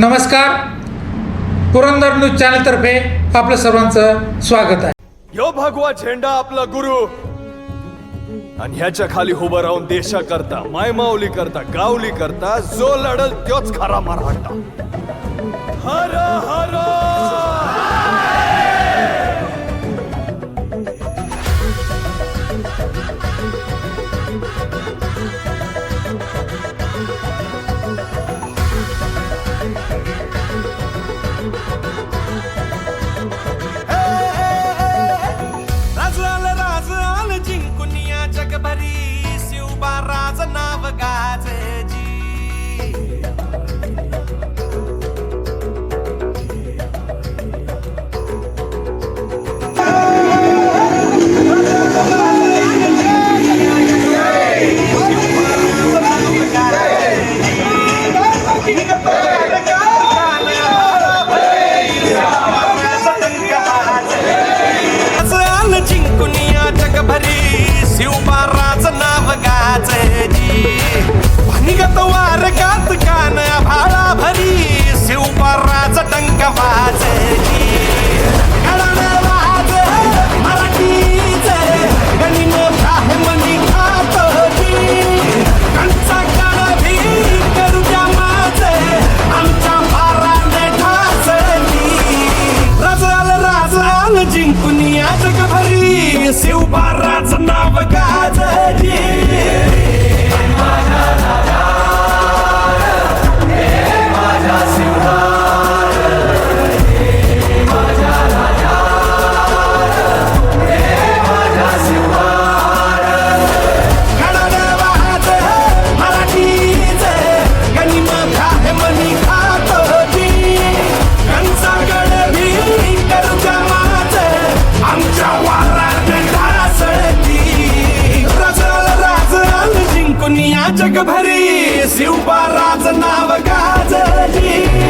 नमस्कार. पुरंदर न्यूज चॅनलतर्फे आपलं सर्वांचं स्वागत आहे. यो भगवा झेंडा आपला गुरु. आणि ह्याच्या खाली उभं राहून देशा करता मायमाऊली करता गावली करता जो लढल तोच खरा मराठा. हर हर जगभरी शिवबाराज नाव गाजली.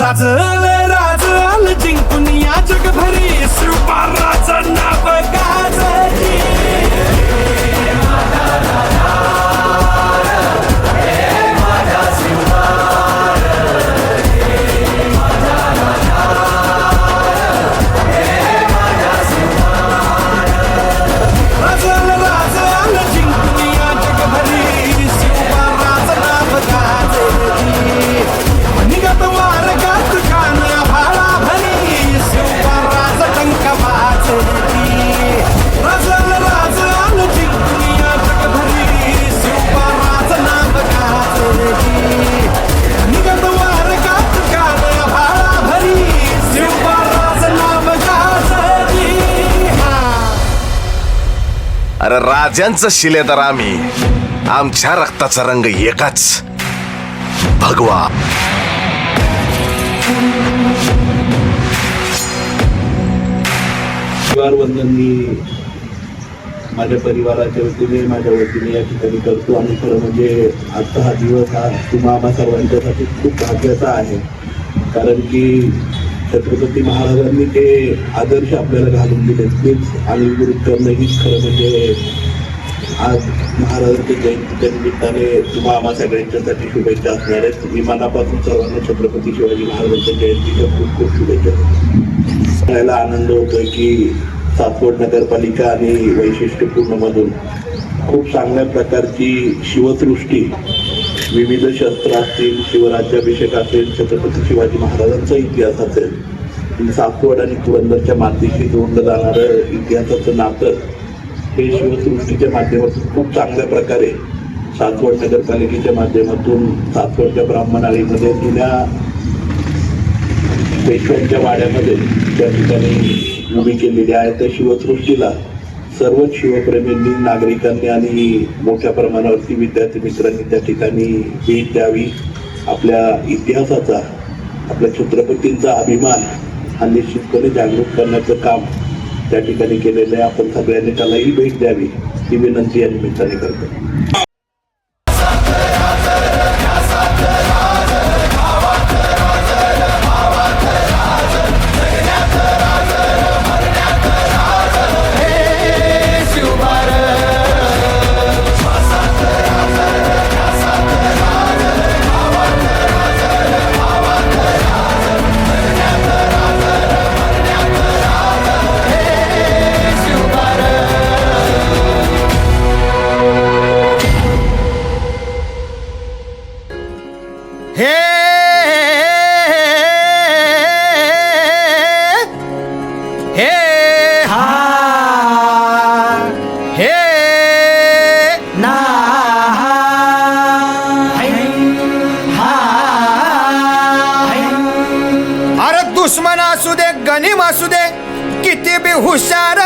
राजल राज जिंकून या जगभरी शिवबा अरे राजांचं शिलेदार आम्ही. आमच्या रक्ताचा रंग एकाच. भगवा. परिवार वंदन मी माझ्या परिवाराच्या वतीने माझ्या वतीने या ठिकाणी करतो आणि खरं म्हणजे आजचा हा दिवस हा तुम्हा आम्हा सर्वांच्यासाठी खूप भाग्याचा आहे. कारण की छत्रपती महाराजांनी ते आदर्श आपल्याला घालून दिले तेच आणि विरुद्ध हीच खरं म्हणजे आज महाराजांच्या जयंतीच्या निमित्ताने तुम्हा आम्हा सगळ्यांच्यासाठी शुभेच्छा असणार आहेत मी मनापासून सर्वांना छत्रपती शिवाजी महाराजांच्या जयंतीच्या खूप खूप शुभेच्छा देतो. आनंद होतोय की सासवड नगरपालिका आणि वैशिष्ट्यपूर्ण मधून खूप चांगल्या प्रकारची शिवसृष्टी विविध शस्त्र असतील शिवराज्याभिषेक असेल छत्रपती शिवाजी महाराजांचा इतिहास असेल सातवड आणि पुरंदरच्या मातीशी जोडलं जाणारं इतिहासाचं नातं हे शिवसृष्टीच्या माध्यमातून खूप चांगल्या प्रकारे सातवड नगरपालिकेच्या माध्यमातून सातवडच्या ब्राह्मणाळीमध्ये जुन्या पेशव्यांच्या वाड्यामध्ये त्या ठिकाणी उभी केलेली आहे. त्या शिवसृष्टीला सर्वच शिवप्रेमींनी नागरिकांनी आणि मोठ्या प्रमाणावरती विद्यार्थी मित्रांनी त्या ठिकाणी भेट द्यावी. आपल्या इतिहासाचा आपल्या छत्रपतींचा अभिमान हा निश्चितपणे जागरूक करण्याचं काम त्या ठिकाणी केलेलं आहे. आपण सगळ्यांनी त्यालाही भेट द्यावी. ही विनंती या निमित्ताने करतो. हे हे हा हे ना अरे दुश्मन असू दे गनिम असू दे किती बी हुशार